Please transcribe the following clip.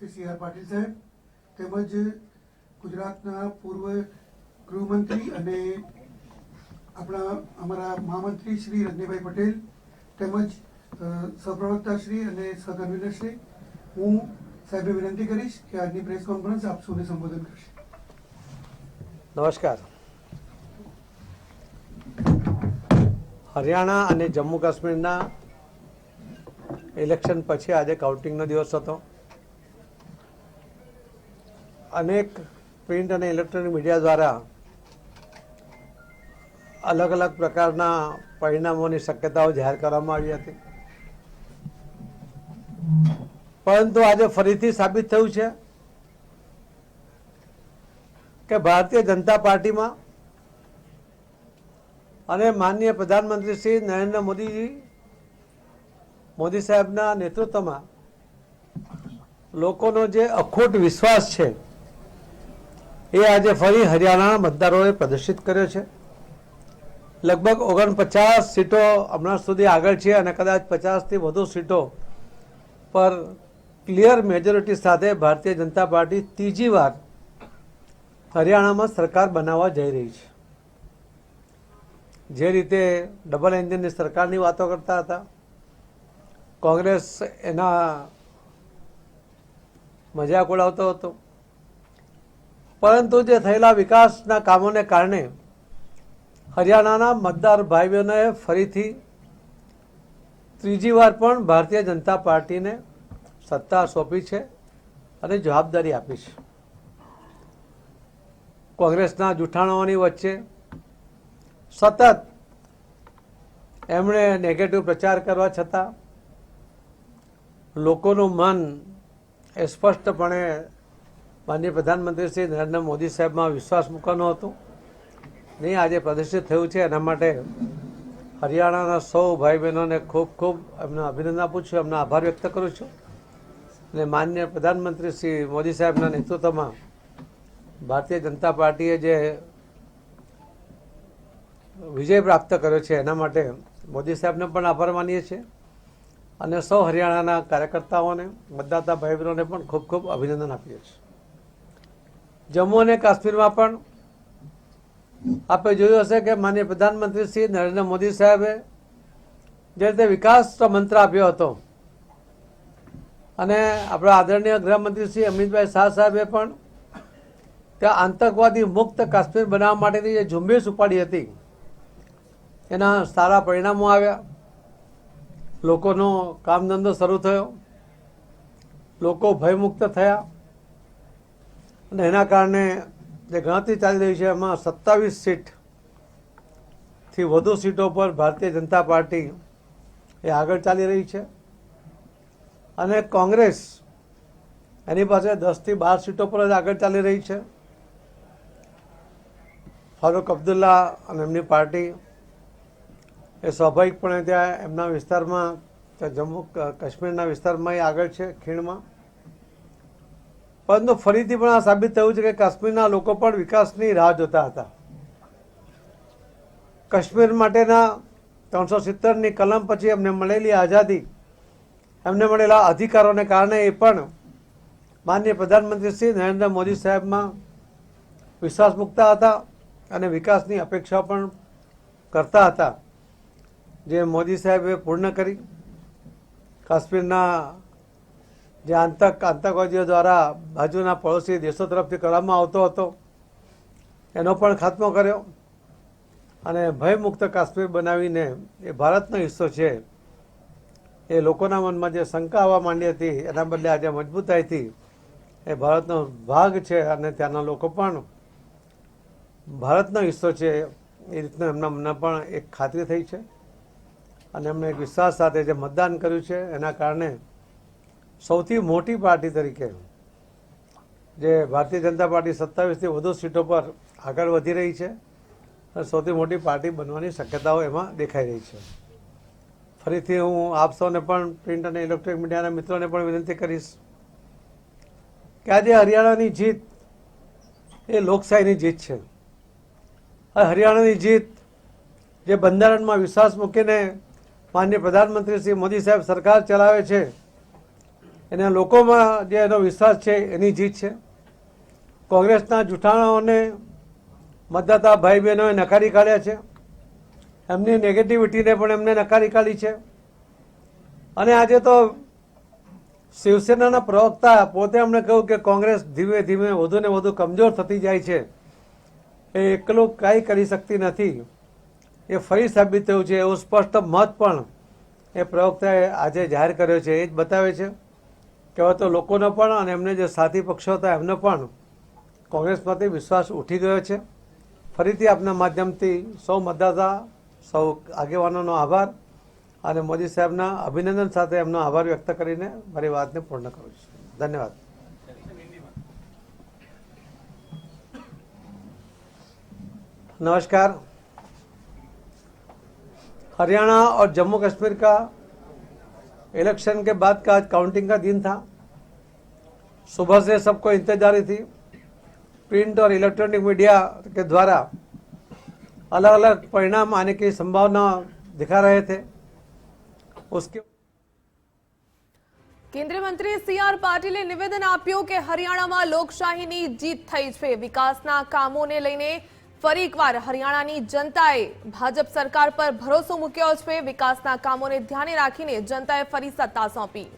Shri C R Patil સાહેબ તેમજ ગુજરાતના પૂર્વ ગૃહમંત્રી અને આપણા અમારા મહામંત્રી શ્રી રજનીભાઈ પટેલ તેમજ સહપ્રવક્તા શ્રી અને સહકન્વીનર શ્રી, હું સાહેબે વિનંતી કરીશ કે આજની પ્રેસ કોન્ફરન્સ આપ સૌને સંબોધન કરશે. નમસ્કાર. હરિયાણા અને જમ્મુ કાશ્મીરના ઇલેક્શન પછી આજે કાઉન્ટિંગનો દિવસ હતો. અનેક પ્રિન્ટ અને ઇલેક્ટ્રોનિક મીડિયા દ્વારા અલગ અલગ પ્રકારના પરિણામોની શક્યતાઓ જાહેર કરવામાં આવી હતી. પરંતુ આજે ફરીથી સાબિત થયું છે કે ભારતીય જનતા પાર્ટીમાં અને માનનીય પ્રધાનમંત્રી શ્રી નરેન્દ્ર મોદીજી, મોદી સાહેબના નેતૃત્વમાં લોકોનો જે અખૂટ વિશ્વાસ છે એ આજે ફરી હરિયાણાના મતદારોએ પ્રદર્શિત કર્યો છે. લગભગ ઓગણપચાસ સીટો હમણાં સુધી આગળ છે અને કદાચ પચાસથી વધુ સીટો પર ક્લિયર મેજોરિટી સાથે ભારતીય જનતા પાર્ટી ત્રીજી વાર હરિયાણામાં સરકાર બનાવવા જઈ રહી છે. જે રીતે ડબલ એન્જિનની સરકારની વાતો કરતા હતા. કોંગ્રેસ એના મજાક ઉડાવતો હતો. પરંતુ જે થયેલા વિકાસના કામોને કારણે હરિયાણાના મતદાર ભાઈ બહેનોએ ફરીથી ત્રીજી વાર પણ ભારતીય જનતા પાર્ટીને સત્તા સોંપી છે અને જવાબદારી આપી છે. કોંગ્રેસના જૂઠાણાઓની વચ્ચે સતત એમણે નેગેટિવ પ્રચાર કરવા છતાં લોકોનું મન એ સ્પષ્ટપણે માનનીય પ્રધાનમંત્રી શ્રી નરેન્દ્ર મોદી સાહેબમાં વિશ્વાસ મૂકવાનું હતું. નહીં, આજે પ્રદર્શિત થયું છે. એના માટે હરિયાણાના સૌ ભાઈ બહેનોને ખૂબ ખૂબ એમને અભિનંદન આપું છું, એમનો આભાર વ્યક્ત કરું છું. અને માન્ય પ્રધાનમંત્રી શ્રી મોદી સાહેબના નેતૃત્વમાં ભારતીય જનતા પાર્ટીએ જે વિજય પ્રાપ્ત કર્યો છે, એના માટે મોદી સાહેબને પણ આભાર માનીએ છીએ. અને સૌ હરિયાણાના કાર્યકર્તાઓને, મતદાતા ભાઈ બહેનોને પણ ખૂબ ખૂબ અભિનંદન આપીએ છીએ. જમ્મુ અને કાશ્મીરમાં પણ આપણે જોયું હશે કે માનીય પ્રધાનમંત્રી શ્રી નરેન્દ્ર મોદી સાહેબે જે રીતે વિકાસ મંત્ર આપ્યો હતો અને આપણા આદરણીય ગૃહમંત્રી શ્રી અમિતભાઈ શાહ સાહેબે પણ ત્યાં આતંકવાદી મુક્ત કાશ્મીર બનાવવા માટેની જે ઝુંબેશ ઉપાડી હતી, એના સારા પરિણામો આવ્યા. લોકોનો કામ ધંધો શરૂ થયો. લોકો ભયમુક્ત થયા. અને એના કારણે જે ગણતરી ચાલી રહી છે, એમાં સત્તાવીસ સીટથી વધુ સીટો પર ભારતીય જનતા પાર્ટી એ આગળ ચાલી રહી છે. અને કોંગ્રેસ એની પાસે દસથી બાર સીટો પર જ આગળ ચાલી રહી છે. ફારૂક અબ્દુલ્લા અને એમની પાર્ટી એ સ્વાભાવિકપણે ત્યાં એમના વિસ્તારમાં, ત્યાં જમ્મુ કાશ્મીરના વિસ્તારમાં એ આગળ છે, ખીણમાં. પરંતુ ફરીથી પણ આ સાબિત થયું છે કે કાશ્મીરના લોકો પણ વિકાસની રાહ જોતા હતા. કાશ્મીર માટેના ત્રણસો સિત્તેરની કલમ પછી એમને મળેલી આઝાદી, એમને મળેલા અધિકારોને કારણે એ પણ માનનીય પ્રધાનમંત્રી શ્રી નરેન્દ્ર મોદી સાહેબમાં વિશ્વાસ મૂકતા હતા અને વિકાસની અપેક્ષા પણ કરતા હતા. જે મોદી સાહેબે પૂર્ણ કરી. કાશ્મીરના જે આતંક, આતંકવાદીઓ દ્વારા બાજુના પડોશી દેશો તરફથી કરવામાં આવતો હતો, એનો પણ ખાત્મો કર્યો અને ભયમુક્ત કાશ્મીર બનાવીને એ ભારતનો હિસ્સો છે, એ લોકોના મનમાં જે શંકા આવવા માંડી હતી, એના બદલે આજે મજબૂતાઈથી એ ભારતનો ભાગ છે અને ત્યાંના લોકો પણ ભારતનો હિસ્સો છે, એ રીતના એમના મનમાં પણ એક ખાતરી થઈ છે અને એમણે એક વિશ્વાસ સાથે જે મતદાન કર્યું છે, એના કારણે સૌથી મોટી પાર્ટી તરીકે જે ભારતીય જનતા પાર્ટી સત્તાવીસથી વધુ સીટો પર આગળ વધી રહી છે અને સૌથી મોટી પાર્ટી બનવાની શક્યતાઓ એમાં દેખાઈ રહી છે. ફરીથી હું આપ સૌને પણ પ્રિન્ટ અને ઇલેક્ટ્રોનિક મીડિયાના મિત્રોને પણ વિનંતી કરીશ કે આજે હરિયાણાની જીત એ લોકશાહીની જીત છે. હરિયાણાની જીત જે બંધારણમાં વિશ્વાસ મૂકીને માનનીય પ્રધાનમંત્રી શ્રી મોદી સાહેબ સરકાર ચલાવે છે એના લોકોમાં જે એનો વિશ્વાસ છે, એની જીત છે. કોંગ્રેસના જૂઠાણાઓને મતદાતા ભાઈ બહેનોએ નકારી કાઢ્યા છે. એમની નેગેટિવિટીને પણ એમને નકારી કાઢી છે. અને આજે તો શિવસેનાના પ્રવક્તા પોતે એમણે કહ્યું કે કોંગ્રેસ ધીમે ધીમે વધુ ને વધુ કમજોર થતી જાય છે. એ એકલું કાંઈ કરી શકતી નથી. એ ફરી સાબિત થયું છે, એવું સ્પષ્ટ મત પણ એ પ્રવક્તાએ આજે જાહેર કર્યો છે, એ જ બતાવે છે. કે હવે તો લોકોનો પણ અને એમને જે સાથી પક્ષો હતા એમનો પણ કોંગ્રેસમાંથી વિશ્વાસ ઉઠી ગયો છે ફરીથી આપના માધ્યમથી સૌ મતદાતા સૌ આગેવાનોનો આભાર અને મોદી સાહેબના અભિનંદન સાથે એમનો આભાર વ્યક્ત કરીને મારી વાતને પૂર્ણ કરું છું ધન્યવાદ नमस्कार हरियाणा और जम्मू कश्मीर का इलेक्शन के बाद का आज काउंटिंग का दिन था सुबह से सबको इंतजारी थी प्रिंट और इलेक्ट्रॉनिक मीडिया के द्वारा अलग अलग परिणाम आने की संभावना दिखा रहे थे उसके કેન્દ્રીય મંત્રી સી આર પાટીલે નિવેદન આપ્યું કે હરિયાણામાં લોકશાહીની જીત થઈ છે વિકાસના કામોને લઈને ફરી એકવાર હરિયાણાની જનતાએ ભાજપ સરકાર પર ભરોસો મૂક્યો છે. વિકાસના કામોને ધ્યાને રાખીને જનતાએ ફરી સત્તા સોંપી.